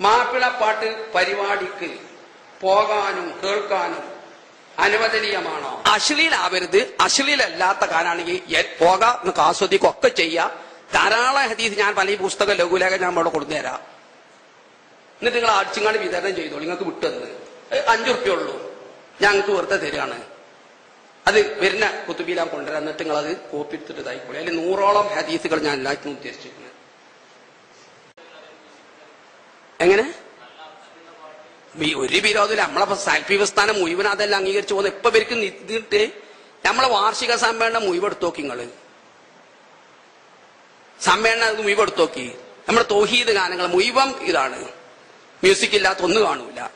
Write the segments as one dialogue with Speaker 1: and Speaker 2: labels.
Speaker 1: മാപ്പിളപ്പാട്ട് പരിപാടിക്ക് പോകാനും കേൾക്കാനും അനുവദനീയമാണോ? അശ്ലീലാവരുത്. അശ്ലീലല്ലാത്ത കാരാണെങ്കിൽ പോകാം നിങ്ങൾക്ക് ആസ്വദിക്കുക ഒക്കെ ചെയ്യാം. ധാരാളം ഹദീസ് ഞാൻ പല ഈ പുസ്തകം ലഘുലേഖ ഞാൻ ഇവിടെ കൊടുത്തുതരാം. എന്നിട്ട് നിങ്ങൾ അടിച്ചിങ്ങാണ്ട് വിതരണം ചെയ്തോളൂ. നിങ്ങൾക്ക് വിട്ടെന്ന് അഞ്ചു റുപ്യ ഉള്ളൂ ഞങ്ങൾക്ക് വെറുതെ തരികയാണ്. അത് വരുന്ന കുത്തുബീലാൻ കൊണ്ടുവരാം. എന്നിട്ട് അത് കോപ്പി എടുത്തിട്ട് ഇതായിക്കോളൂ. അതിൽ നൂറോളം ഹദീസുകൾ ഞാൻ എല്ലാവർക്കും ഉദ്ദേശിച്ചിരിക്കുന്നത് എങ്ങനെ? ഒരു വിരോധമില്ല. നമ്മളെ സാൽഫി പ്രസ്ഥാനം മുഴുവൻ അതെല്ലാം അംഗീകരിച്ചു പോകുന്നത്. ഇപ്പൊ ഇവർക്ക് നിന്നിട്ട് നമ്മളെ വാർഷിക സമ്മേളനം മുഴുവൻ എടുത്തോക്കി നിങ്ങൾ. സമ്മേളനം മുഴുവൻ എടുത്തോക്കി നമ്മുടെ തോഹീദ് ഗാനങ്ങൾ മുഴുവൻ ഇതാണ്. മ്യൂസിക് ഇല്ലാത്ത ഒന്നും കാണൂല.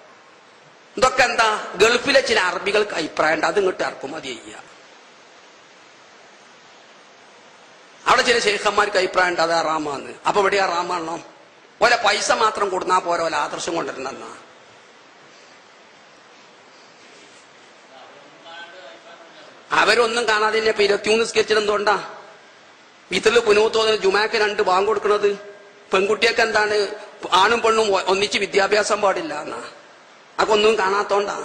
Speaker 1: ഇതൊക്കെ എന്താ? ഗൾഫിലെ ചില അറബികൾക്ക് അഭിപ്രായം ഉണ്ട്. അത് ഇങ്ങോട്ട് ഇറക്കുമതി ചെയ്യുക. അവിടെ ചില ശേഖന്മാർക്ക് അഭിപ്രായം ഉണ്ട്. അത് അറാമാന്ന് അപ്പൊ ഇവിടെ അറാമാണോ ഓലെ പൈസ മാത്രം കൊടുന്നാ പോരാ ഓല ആദർശം കൊണ്ടിരുന്ന അവരൊന്നും കാണാതെ ഇപ്പൊ ഇരുപത്തിമൂന്ന് സ്കെച്ചിൽ എന്തുകൊണ്ടാ? വീട്ടിൽ പുനൂത്തോന്ന് ജുമാക്ക് രണ്ട് ബാങ്ക് കൊടുക്കുന്നത് പെൺകുട്ടിയൊക്കെ എന്താണ്? ആണും പെണ്ണും ഒന്നിച്ച് വിദ്യാഭ്യാസം പാടില്ല എന്നാ. അതൊന്നും കാണാത്തോണ്ടാ?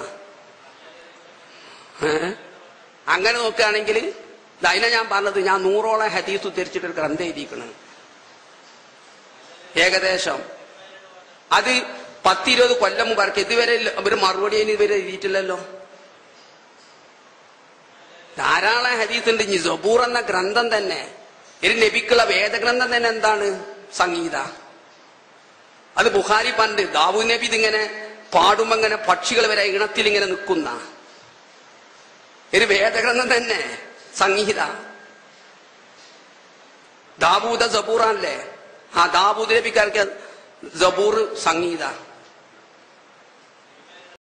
Speaker 1: അങ്ങനെ നോക്കുകയാണെങ്കിൽ അതിനെ ഞാൻ പറഞ്ഞത് ഞാൻ നൂറോളം ഹദീസ് ഉദ്ധരിച്ചിട്ട് ഒരു ഗ്രന്ഥം എഴുതിയിരിക്കണം. ഏകദേശം. അത് പത്തിരുപത് കൊല്ലം മുമ്പ് ഇതുവരെ ഒരു മറുപടി അതിന് ഇതുവരെ എഴുതിയിട്ടില്ലല്ലോ. ധാരാളം ഹദീസ് ഉണ്ട് ഇനി സബൂർ എന്ന ഗ്രന്ഥം തന്നെ ഒരു നബിക്കുള്ള വേദഗ്രന്ഥം തന്നെ എന്താണ്? സംഗീത. അത് ബുഹാരി പണ്ട് ദാവു നബി ഇതിങ്ങനെ പാടുമ്പോ ഇങ്ങനെ പക്ഷികൾ വരെ ഇണത്തിൽ ഇങ്ങനെ നിൽക്കുന്ന. ഒരു വേദഗ്രന്ഥം തന്നെ സംഗീത. ദാവൂദ സബൂറാണല്ലേ? ആ ദാവൂദ് നബിക്കാർക്ക് സബൂർ സംഗീത.